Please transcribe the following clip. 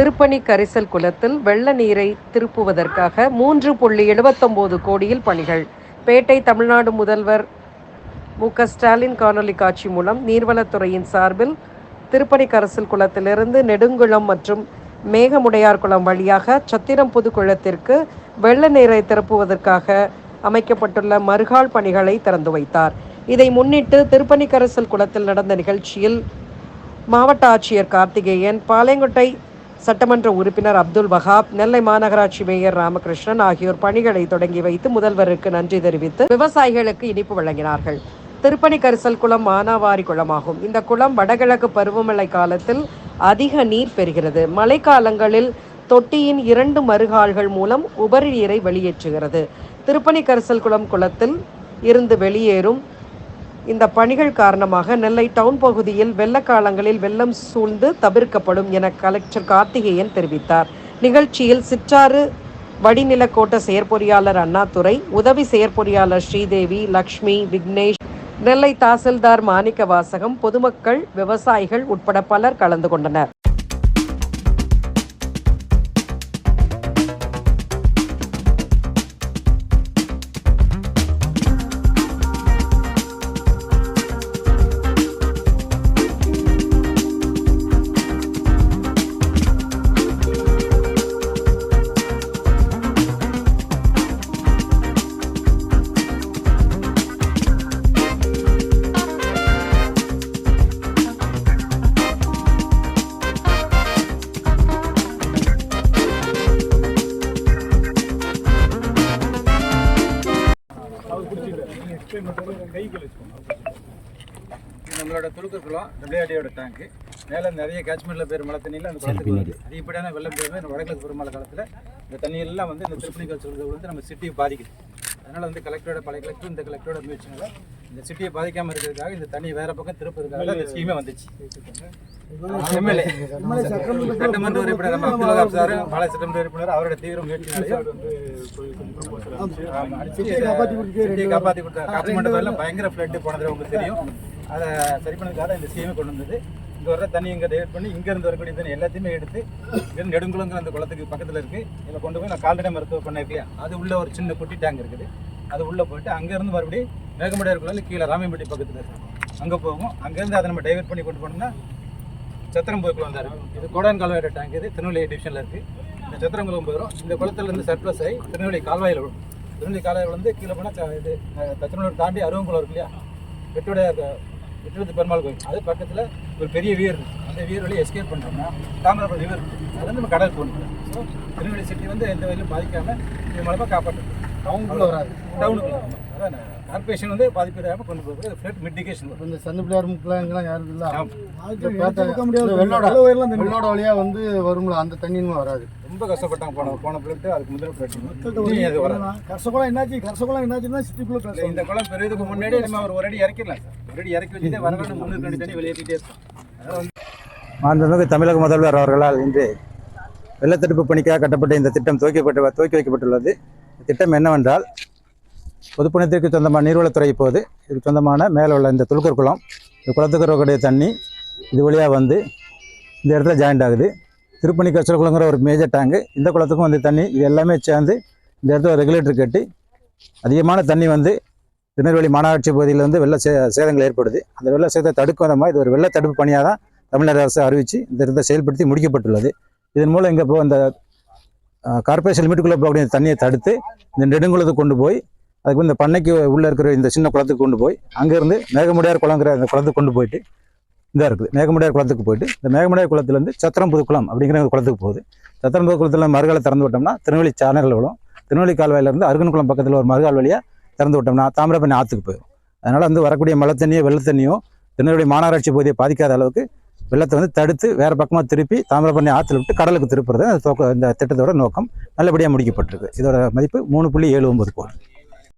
திருப்பணி கரிசல் குளத்தில் வெள்ள நீரை திருப்புவதற்காக மூன்று புள்ளி எழுபத்தொம்போது கோடியில் பணிகள். பேட்டை தமிழ்நாடு முதல்வர் மு க ஸ்டாலின் காணொலி காட்சி மூலம் நீர்வளத்துறையின் சார்பில் திருப்பணி கரிசல் குளத்திலிருந்து நெடுங்குளம் மற்றும் மேகமுடையார் குளம் வழியாக சத்திரம் குளத்திற்கு வெள்ள நீரை திருப்புவதற்காக அமைக்கப்பட்டுள்ள மறுகால் பணிகளை திறந்து வைத்தார். இதை முன்னிட்டு திருப்பணி கரிசல் குளத்தில் நடந்த நிகழ்ச்சியில் மாவட்ட ஆட்சியர் கார்த்திகேயன் பாளையங்கோட்டை சட்டமன்ற உறுப்பினர் அப்துல் வஹாப் நெல்லை மாநகராட்சி மேயர் ராமகிருஷ்ணன் ஆகியோர் பணிகளை தொடங்கி வைத்து முதல்வருக்கு நன்றி தெரிவித்து விவசாயிகளுக்கு இனிப்பு வழங்கினார்கள். திருப்பணி கரிசல் குளம் மானாவாரி குளமாகும். இந்த குளம் வடகிழக்கு பருவமழை காலத்தில் அதிக நீர் பெறுகிறது. மழைக்காலங்களில் தொட்டியின் இரண்டு மறுகால்கள் மூலம் உபரி நீரை வெளியேற்றுகிறது. திருப்பணி கரிசல் குளம் குளத்தில் இருந்து வெளியேறும் இந்த பணிகள் காரணமாக நெல்லை டவுன் பகுதியில் வெள்ளக்காலங்களில் வெள்ளம் சூழ்ந்து தவிர்க்கப்படும் என கலெக்டர் கார்த்திகேயன் தெரிவித்தார். நிகழ்ச்சியில் சிற்றாறு வடிநில கோட்ட செயற்பொறியாளர் அண்ணாதுரை உதவி செயற்பொறியாளர் ஸ்ரீதேவி லக்ஷ்மி விக்னேஷ் நெல்லை தாசில்தார் மாணிக்க வாசகம் பொதுமக்கள் விவசாயிகள் உட்பட பலர் கலந்து கொண்டனர். நம்மளோட துளுக்கர் குளம் டபிள்யூஆர்டியோட டேங்க் மேலே நிறைய கேட்ச்மெண்ட்ல பேர் மழை தண்ணியில் அந்த குளத்துக்கு வருது அதிகப்படியான வெள்ளம் இந்த வடகிழக்கு பெருமழை காலத்தில் இந்த தண்ணி எல்லாம் வந்து இந்த திருப்பணி கல்ச்சர் வந்து நம்ம சிட்டியை பாதிக்குது. அதனால வந்து கலெக்டரோட பழைய கலெக்டர் இந்த கலெக்டரோட முயற்சினால இந்த சிட்டியை பாதிக்காம இருக்கிறதுக்காக இந்த தண்ணி வேற பக்கம் திருப்பதுக்காக இந்த ஸ்கீமே வந்துச்சு. எம்எல்ஏ சட்டமன்ற உறுப்பினர் நம்ம சார் பால சட்டமன்ற உறுப்பினர் அவரோட தீவிர சிட்டியை காப்பாற்றி கொடுத்தாரு. காட்சிமண்டபம் எல்லாம் பயங்கர ஃப்ளட்டு போனது உங்களுக்கு தெரியும். அதை சரி பண்ணதுக்காக இந்த ஸ்கீமை கொண்டு வந்தது. இங்கே வர தண்ணி இங்கே டைவெர்ட் பண்ணி இங்கேருந்து வரக்கூடிய தண்ணி எல்லாத்தையுமே எடுத்து இங்கேருந்து நெடுங்குளங்கிற அந்த குளத்துக்கு பக்கத்தில் இருக்குது இதில் கொண்டு போய் நான் கால்நடை மருத்துவ பண்ண இல்லையா? அது உள்ளே ஒரு சின்ன குட்டி டேங்க் இருக்குது. அது உள்ளே போயிட்டு அங்கேருந்து மறுபடியும் மேகமடையார் குளம் கீழே ராமியம்பட்டி பக்கத்தில் இருக்குது அங்கே போகும் அங்கேருந்து அதை நம்ம டைவெர்ட் பண்ணி கொண்டு போனோம்னா சத்திரம்புக்குள்ள வந்தார் இது கோடான் கால்வாயோட டேங்க் இது. திருநெல்வேலி டிவிஷனில் இருக்குது இந்த சத்திரங்குளம் போயிடும் இந்த குளத்துலேருந்து சர்ப்ளஸ் ஆகி திருநெல்வேலி கால்வாயில் விடும் திருநெல்வேலி கால்வாயில் வந்து கீழே போனால் இது அஹ், தச்சனூர் தாண்டி அருவங்குளம் இருக்கு இல்லையா? வெட்டுடைய வெட்டுவது பெருமாள் கோயில். அது பக்கத்தில் ஒரு பெரிய வீர் அந்த வீர் வழி எஸ்கேப் பண்ணுறோம்னா தாமிரபரணி ரிவர் அது வந்து நம்ம கடல் போகணும். ஸோ திருநெல்வேலி சிட்டி வந்து எந்த வகையிலும் பாதிக்காமல் இது மூலமாக காப்பாற்றுறது டவுனுக்குள்ள வராது. டவுனுக்குள்ள அதான் கார்பரேஷன் வந்து பாதிப்பு கொண்டு போகிறது ஃப்ளட் மிட்டிகேஷன் இந்த சந்து பிள்ளையார் முக்கெல்லாம் யாரும் இல்ல. வெள்ளோட வெள்ளோட வழியா வந்து வரும்ல அந்த தண்ணியுமே வராது. ரொம்ப கஷ்டப்பட்டாங்க. போன போன பிளட்டு அதுக்கு முதல் பிளட்டு அது வராது. கரசகுளம் என்னாச்சு? கரசகுளம் என்னாச்சுன்னா சிட்டிக்குள்ள இல்ல, இந்த குளம் பெரியதுக்கு முன்னாடி நம்ம ஒரு ஒரு அடி இறக்கிடலாம். சார் ஒரு அடி இறக்கி வச்சுட்டு வரணும் முன்னூறு அடி தண்ணி வெளியேற்றிட்டே இருக்கும் மாண்புமிகு தமிழக முதல்வர் அவர்களால் இன்று வெள்ளத்தடுப்பு பணிக்காக கட்டப்பட்ட இந்த திட்டம் துவக்கப்பட்டு துவக்கி வைக்கப்பட்டுள்ளது. இந்த திட்டம் என்னவென்றால் பொதுப்பணித்திற்கு சொந்தமான நீர்வளத்துறை இப்போது. இதுக்கு சொந்தமான மேலே உள்ள இந்த துளுக்கர் குளம் இந்த குளத்துக்கு வரக்கூடிய தண்ணி இது வழியாக வந்து இந்த இடத்துல ஜாயிண்ட் ஆகுது. திருப்பணி கச்சல் குளங்கிற ஒரு மேஜர் டேங்கு இந்த குளத்துக்கும் வந்து தண்ணி இது எல்லாமே சேர்ந்து இந்த இடத்துல ரெகுலேட்டர் கட்டி அதிகமான தண்ணி வந்து திருநெல்வேலி மாநகராட்சி பகுதியில் வந்து வெள்ள சே சேதங்கள் ஏற்படுது. அந்த வெள்ள சேதத்தை தடுக்கும் விதமாக இது ஒரு வெள்ள தடுப்பு பணியாக தான் தமிழக அரசு அறிவித்து இந்த இடத்தை செயல்படுத்தி முடிக்கப்பட்டுள்ளது. இதன் மூலம் இங்கே இப்போ இந்த கார்பரேஷன் லிமிட்டுக்குள்ளே போகக்கூடிய தண்ணியை தடுத்து இந்த நெடுங்குளத்துக்கு கொண்டு போய் அதுக்கு இந்த பண்ணைக்கு உள்ளே இருக்கிற இந்த சின்ன குளத்துக்கு கொண்டு போய் அங்கேருந்து மேகமுடியார் குளங்கிற அந்த குளத்துக்கு கொண்டு போயிட்டு இதாக இருக்குது. மேகமுடியார் குளத்துக்கு போயிட்டு இந்த மேகமுடியார் குளத்துலேருந்து சத்திரம்புது குளம் அப்படிங்கிற ஒரு குளத்துக்கு போகுது. சத்திரம்புது குளத்தில் மறுகாலை திறந்து விட்டோம்னா திருநெல்வேலி சேனல் விழும். திருநெல்வேலி கால்வாயிலேருந்து அருகன்குளம் பக்கத்தில் ஒரு மறுகால் வழியாக திறந்து விட்டோம்னா தாமிரபரணி ஆற்றுக்கு போயிடும். அதனால் வந்து வரக்கூடிய மழை தண்ணியோ வெள்ள தண்ணியோ திருநெல்வேலி மாநகராட்சி பகுதியை பாதிக்காத அளவுக்கு வெள்ளத்தை வந்து தடுத்து வேறு பக்கமாக திருப்பி தாமிரபரணி ஆற்றுல விட்டு கடலுக்கு திருப்புறது அந்த தோக்க இந்த திட்டத்தோட நோக்கம். நல்லபடியாக முடிக்கப்பட்டிருக்கு. இதோட மதிப்பு மூணு புள்ளி ஏழு ஒம்பது கோடி.